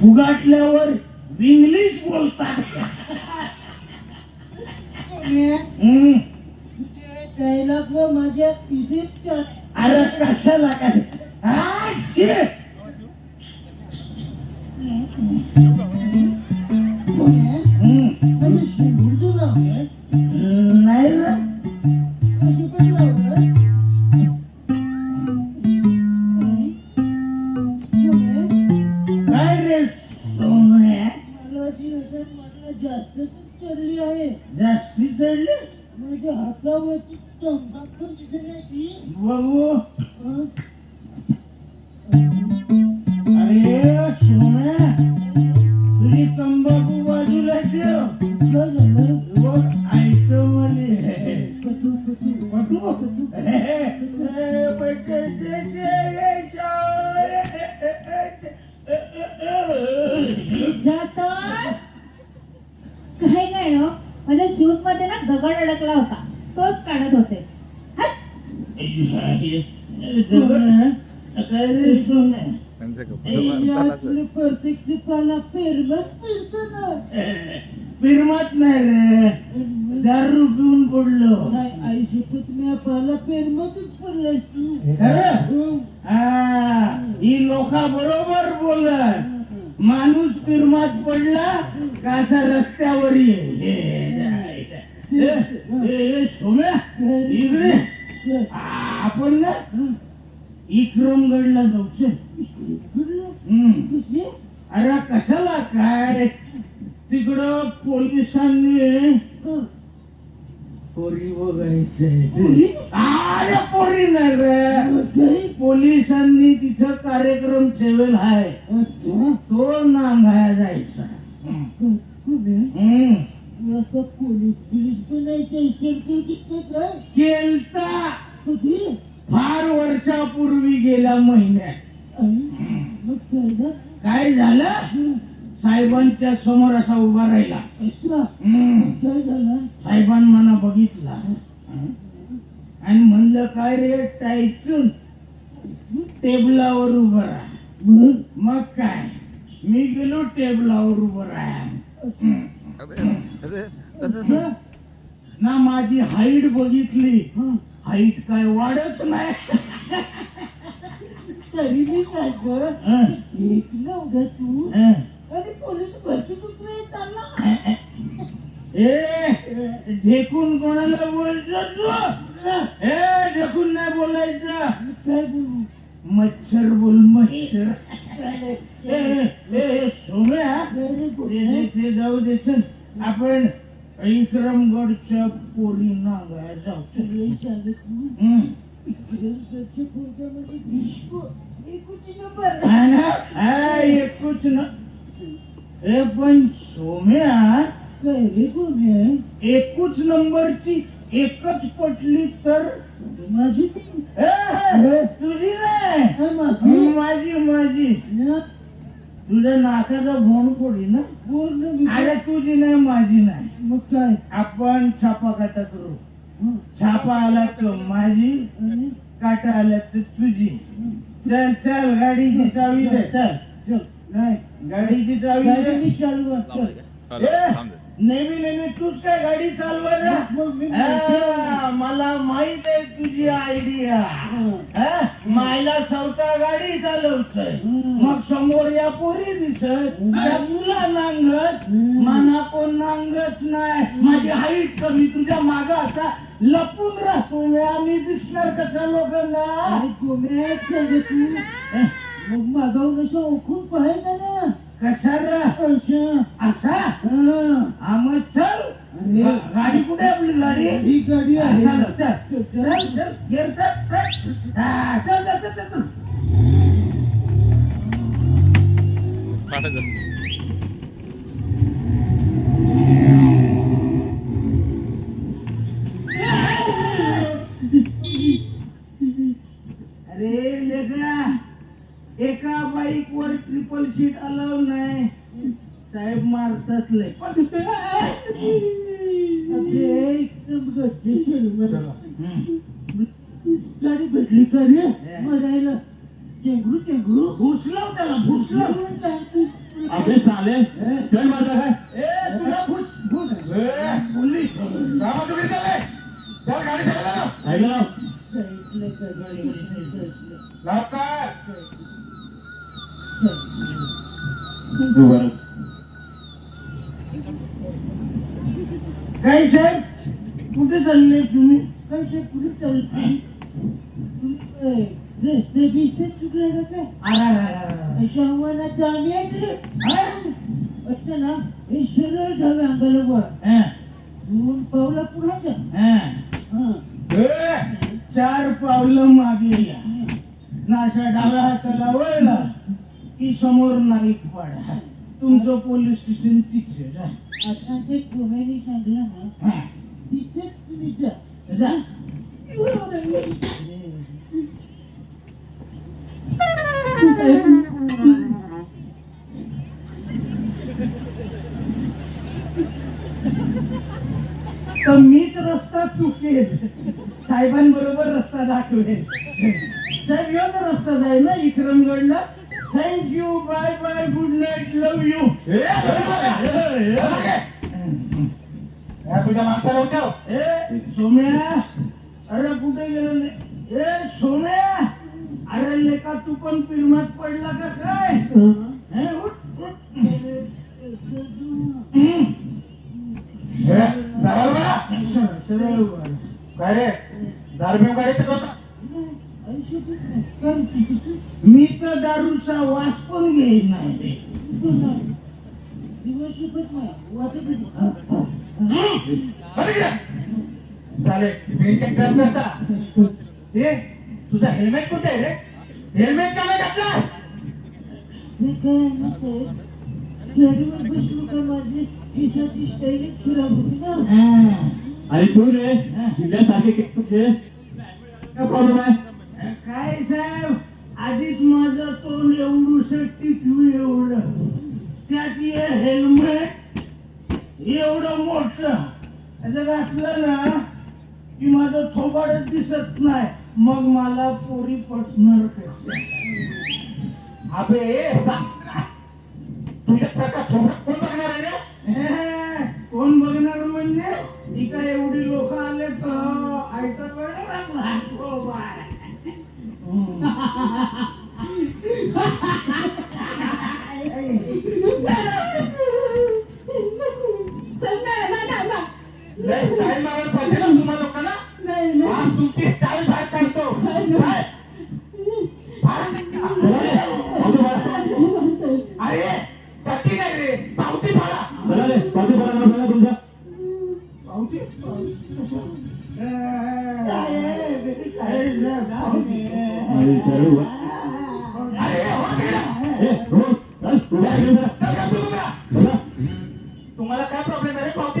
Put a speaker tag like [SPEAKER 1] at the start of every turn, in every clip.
[SPEAKER 1] फुगाटल्यावर English बोलतात हम्म.
[SPEAKER 2] Dialogue वर माझ्या इफेक्ट
[SPEAKER 1] अरे कशाला काय हा, shit. हम्म. पिरमत नाही रे. दारू पिऊन पडलो.
[SPEAKER 2] नाही आई मी आपल्याला फेरमतच पडलाय तू.
[SPEAKER 1] खरं?
[SPEAKER 2] हं.
[SPEAKER 1] हा ही लोका बरोबर बोलत. माणूस पिरमात पडला का असा रस्त्यावर ये सोम्या, इकडे. आपण ना. इक्रमगडला जाऊ.
[SPEAKER 2] कशी?
[SPEAKER 1] अरे कशाला? काय तिकडं पोलिसांनी. पोरी बघायचंय
[SPEAKER 2] पोरी?
[SPEAKER 1] अरे पोरी नाही रे? पोलिसांनी तिथं कार्यक्रम ठेवेल आहे. तो नांगाया जायचा.
[SPEAKER 2] हं. पोलीस बनायचा काय
[SPEAKER 1] केलता. फार वर्षापूर्वी गेल्या महिन्यात.
[SPEAKER 2] काय झालं?
[SPEAKER 1] साहेबांच्या समोर असा उभा राहिला.
[SPEAKER 2] काय झालं?
[SPEAKER 1] साहेबां मला बघितला. आणि म्हणलं काय रे टायचून? टेबलावर उभं राहा.
[SPEAKER 2] मग?
[SPEAKER 1] काय? मी गेलो टेबलावर उभं राहा. ना माझी हाईट बघितली. हाईट काय वाढत नाही.
[SPEAKER 2] तरी मी काय कर तू?
[SPEAKER 1] हं. ढेकून कोणाला बोलतो तू? ए ढेकून नाही बोलायचं. मच्छर बोल मच्छर. सोम्या ते जाऊ दे आपण विक्रमगडच्या पोरींना गाय जाऊ हं.
[SPEAKER 2] एकुची
[SPEAKER 1] हा ना? ए पण सोम्या
[SPEAKER 2] काय रे कोण आहे
[SPEAKER 1] एकूच नंबरची एकच पटली तर
[SPEAKER 2] माझी
[SPEAKER 1] ए, तुझी नाही.
[SPEAKER 2] हा, माझी.
[SPEAKER 1] माझी माझी.
[SPEAKER 2] ना,
[SPEAKER 1] तुझ्या नाकाचा भोंड पडी ना?
[SPEAKER 2] पूर्ण
[SPEAKER 1] अरे तुझी नाही माझी नाही.
[SPEAKER 2] मग काय?
[SPEAKER 1] आपण छापा काटा करू.
[SPEAKER 2] हं.
[SPEAKER 1] छापा आला तर माझी
[SPEAKER 2] आणि?
[SPEAKER 1] काटा आला तर तुझी. चल चल गाडीची चावी दे. चल
[SPEAKER 2] चल.
[SPEAKER 1] नाही गाडीची चावी
[SPEAKER 2] चालवत चल.
[SPEAKER 1] नेहमी नेहमी तूच काय गाडी हा, मला माहीत आहे तुझी आयडिया हा? मायला सवता गाडी चालवतोय.
[SPEAKER 2] हं.
[SPEAKER 1] मग समोर या पोरी दिसत. त्या तुला नांगत. मना कोण नांगत नाही. माझी हाईट कमी तुझ्या माग असा लपून राहतो. मी आणि दिसणार कसा लोकांना? हं?
[SPEAKER 2] मग मागावून असं ओळखून ना?
[SPEAKER 1] रा
[SPEAKER 2] असं? हं.
[SPEAKER 1] हा चल. गा- गाडी कुठे आपली गाडी?
[SPEAKER 2] ही गाडी आहे.
[SPEAKER 1] चल, चल, चल, बाईक वर ट्रिपल सीट अलाव नाही. साहेब मारतात लय. हम्म.
[SPEAKER 2] गाडी भेटली का रे? मरायला. चेंगरू चेंगरू
[SPEAKER 1] भुसलाव त्याला भुसलाव
[SPEAKER 2] भुसलं
[SPEAKER 3] आपले साले चढ मारता काय
[SPEAKER 1] ए तुला फुस फुस. पोलीस चल गाडी चालवा.
[SPEAKER 3] ऐकलं
[SPEAKER 2] साईडला का गाडी साईडला
[SPEAKER 3] तू बरं
[SPEAKER 1] काय साहेब कुठे चालले तुम्ही?
[SPEAKER 2] कसे पुढे चालते रस्ते बिस्ते चुकले का काय आव्हानाचं आम्ही ऐकलं असं ना हे सरळ डाव्या अंगाला
[SPEAKER 1] हं,
[SPEAKER 2] दोन पावला पुढे जा
[SPEAKER 1] हं.
[SPEAKER 2] हा
[SPEAKER 1] चार पावलं मागे या. नाशा डाव्या हाताला वळला. की समोर नाईक पाडा तुमचं पोलीस स्टेशन तिथे जा.
[SPEAKER 2] आता ते कोणाने सांगलं ना. तिथेच तुम्ही जा.
[SPEAKER 1] जा. तर मीच रस्ता चुकेल. साहेबांबरोबर रस्ता दाखवेल. साहेब रस्ता जाईल ना विक्रमगडला thank you bye bye good night love you
[SPEAKER 3] तुझ्या माणसाला होत्या
[SPEAKER 1] ए सोम्या अरे कुठे गेलं ले- ए सोम्या अरे लेका तू पण पिरमात पडला का काय? हे, उठ, उठ. सरळ, सरळ उभा. राहा.
[SPEAKER 3] काय रे दारू गाडी होता
[SPEAKER 1] मी तर दारूचा वास पण घेईन नाही
[SPEAKER 2] दिवस शिकत नाही वाटत
[SPEAKER 3] चालेल मेंटेन करत नसता ते तुझा हेल्मेट कुठे आहे रे हेल्मेट का नाही घातला
[SPEAKER 2] हे काय नसतं गाडीवर बसलो का माझी खिशाची स्टाईलच खराब होती ना.
[SPEAKER 1] हा.
[SPEAKER 3] आणि तू रे जिल्ह्यासारखे तुझे काय प्रॉब्लेम आहे?
[SPEAKER 1] काय साहेब? आधीच माझं तोंड एवढूस टिटू एवढं. त्यात हे हेल्मेट एवढं मोठं. असं घातलं ना की माझं थोबाडच दिसत नाही. मग मला पोरी पटणार कसं
[SPEAKER 3] अबे तुझ्यासारखा कोण बघणार आहे रे?
[SPEAKER 1] हे, कोण बघणार म्हणजे? ही काय एवढी लोक आले तर ऐकत हो
[SPEAKER 3] तुमची स्टाईल बाहेर काढतो. अरे नाही रे पावती फाडा पावती फाडा सांगा तुमचा
[SPEAKER 1] पावती? पावती.
[SPEAKER 3] अरे हो तिकडे. चल का तू बघा. तुम्हाला काय प्रॉब्लेम आहे पावती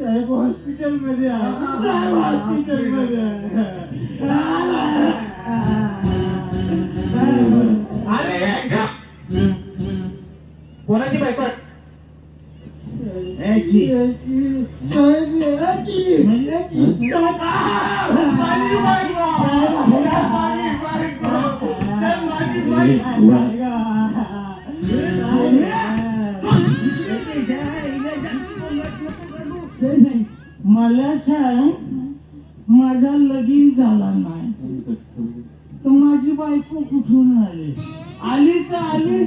[SPEAKER 1] साहेब
[SPEAKER 2] हॉस्पिटलमध्ये आहे. साहेब हॉस्पिटलमध्ये
[SPEAKER 3] अरे गप. कोणाची बायको आहे?
[SPEAKER 1] याची.
[SPEAKER 2] साहेब याची.
[SPEAKER 1] म्हणजे? मला सांग माझा लगीन झाला नाही. तर माझी बायको कुठून आली? आली तर आली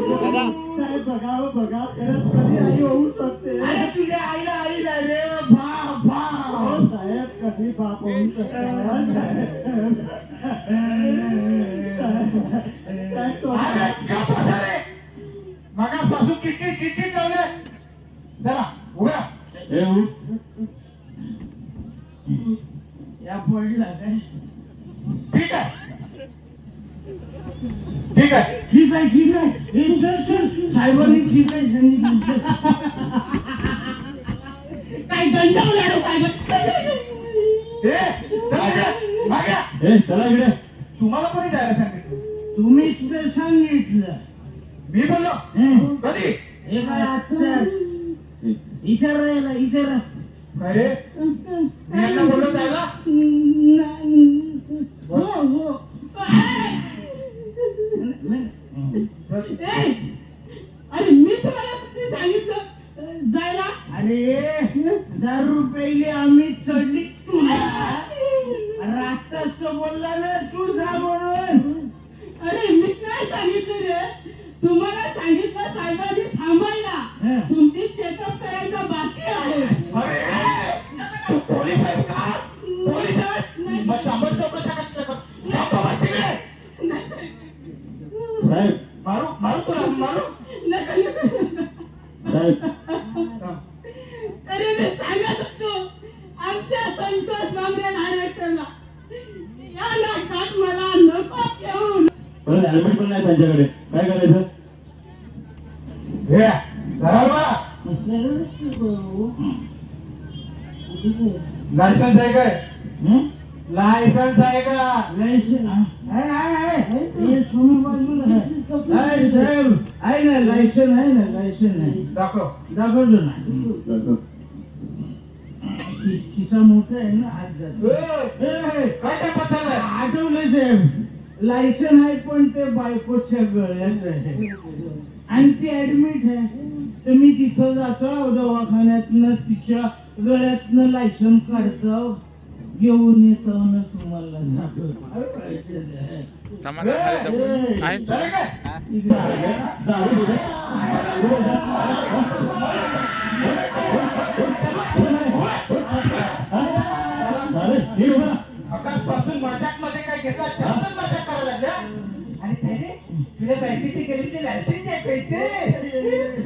[SPEAKER 3] साहेब बघा बघा खरंच कधी आई होऊ शकते
[SPEAKER 1] अरे तुझ्या आईला आई नाही रे. भा भा.
[SPEAKER 3] हो, साहेब कधी बाप होऊ शकते काय तो-
[SPEAKER 1] मगापासून किती किती लावले चला उघडा
[SPEAKER 4] ए उठ
[SPEAKER 1] या पडला काय
[SPEAKER 3] ठीक आहे ठीक आहे
[SPEAKER 1] ठीक आहे ठीक आहे हे चल चल साहेबांनी ठीक आहे सांगितलं चल. काय गंजावलं रे साहेब?
[SPEAKER 3] ए, चला इकडे, मागे. या.
[SPEAKER 4] ए चला इकडे.
[SPEAKER 3] तुम्हाला कोणी जायला सांगितलं?
[SPEAKER 1] तुम्हीच तर सांगितलं.
[SPEAKER 3] मी बोललो.
[SPEAKER 1] हं.
[SPEAKER 3] कधी
[SPEAKER 1] विचारायला विचारा
[SPEAKER 3] काय रे मी यांना बोललो जायला?
[SPEAKER 1] हो हो.
[SPEAKER 2] अरे मी तुम्हाला सांगितलं? जायला?
[SPEAKER 1] अरे दारू पेली आम्ही चढली तुला. रात्ताच तो बोलला ना तू जा म्हणून.
[SPEAKER 2] अरे मी काय सांगितलं रे? तुम्हाला सांगितलं साहेबांनी थांबायला. तुमची चेकअप करायचं बाकी आहे.
[SPEAKER 3] पोलीस का? मग.
[SPEAKER 4] साहेब
[SPEAKER 3] मारू मारू तुला मारू.
[SPEAKER 4] साहेब
[SPEAKER 2] अरे मी सांगत होतो आमच्या संतोष बांबरे डायरेक्टरला या नाटकात मला नको घेऊन
[SPEAKER 4] परत हेल्मेट पण नाही त्यांच्याकडे काय करायचं
[SPEAKER 3] हे धरा बा. लायसन्स आहे काय?
[SPEAKER 1] हं?
[SPEAKER 3] लायसन्स आहे का?
[SPEAKER 1] लायसन आहे. हे ना लायसन आहे ना लायसन आहे.
[SPEAKER 3] दाखव.
[SPEAKER 1] दाखवतो ना. खिसा मोठा आहे ना
[SPEAKER 3] ए, काय
[SPEAKER 1] आठवलं साहेब. लायसन आहे पण ते बायकोच्या गळ्यात आहे. आणि ती ऍडमिट आहे. तर मी तिथं जातो दवाखान्यातनं तिच्या गळ्यातनं लायसन काढतो घेऊन येतो ना तुम्हाला
[SPEAKER 3] काय? घेतला? मजाक करायला आणि रे तुझ्या बँकेचे गेले ते लायसन्स आहे पैसे